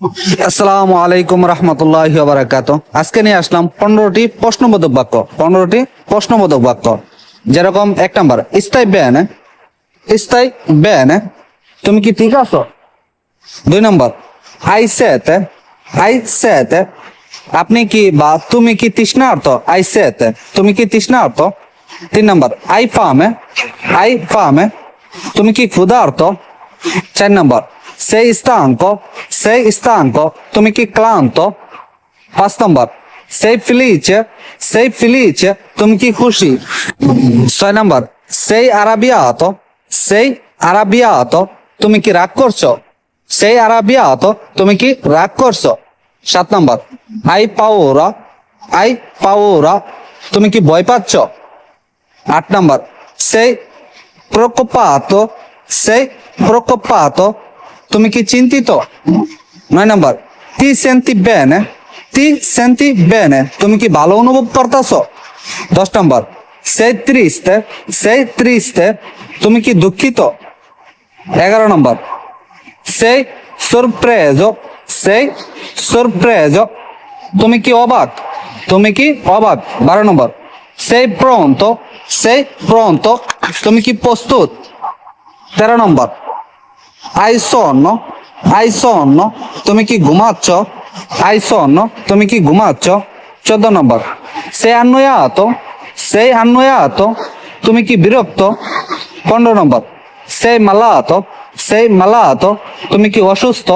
আসসালামু আলাইকুম রহমতুল্লাহ বারাকাত। আজকে নিয়ে আসলাম পনেরোটি প্রশ্নবোধক বাক্য। পনেরোটি প্রশ্নবোধক বাক্য। যেরকম এক নাম্বার, স্থায়ী ব্যান স্থায়ী ব্যান তুমি কি ঠিক আছো? দুই নম্বর, আই সেতে আই সেতে আপনি কি বা তুমি কি তৃষ্ণার্ত? আই সেতে তুমি কি তৃষ্ণার্ত? তিন নম্বর, আই ফামে আই ফামে তুমি কি ক্ষুধার্ত? চার নম্বর সেই স্থাঙ্ক সেই স্থাঙ্ক তুমি কি ক্লান্ত পাঁচ নম্বর সেই ফিলিচ সেই ফিলিচ তুমি কি খুশি ছয় নম্বর সেই আরাবিয়াত সেই আরাবিয়াত তুমি কি রাগ করছ সেই আরাবিয়াত তুমি কি রাগ করছ সাত নম্বর আই পাওরা আই পাওরা তুমি কি ভয় পাচ্ছ আট নম্বর সেই প্রকোপাত সেই প্রকোপাত তুমি কি চিন্তিত? নয় নম্বর, তি সেন্তি বেনে, তি সেন্তি বেনে, তুমি কি ভালো অনুভব করতেছ? দশ নম্বর, সেই ত্রিশতে সেই ত্রিশতে তুমি কি দুঃখিত? এগারো নম্বর, সেই সরপ্রেজো সেই সরপ্রেজো তুমি কি অবাক? তুমি কি অবাক? বারো নম্বর, সেই প্রন্ত সেই প্রন্ত তুমি কি প্রস্তুত? তেরো নম্বর আই সন্ন আই সন্ন তুমি কি ঘুমাচ্ছ? আই সন্ন তুমি কি ঘুমাচ্ছ? চোদ্দ নম্বর। সেই আন্নয়াত সেই আন্নয়াত, তুমি কি বিরক্ত? পনেরো নম্বর। সেই মালাত সেই মালাত, তুমি কি অসুস্থ?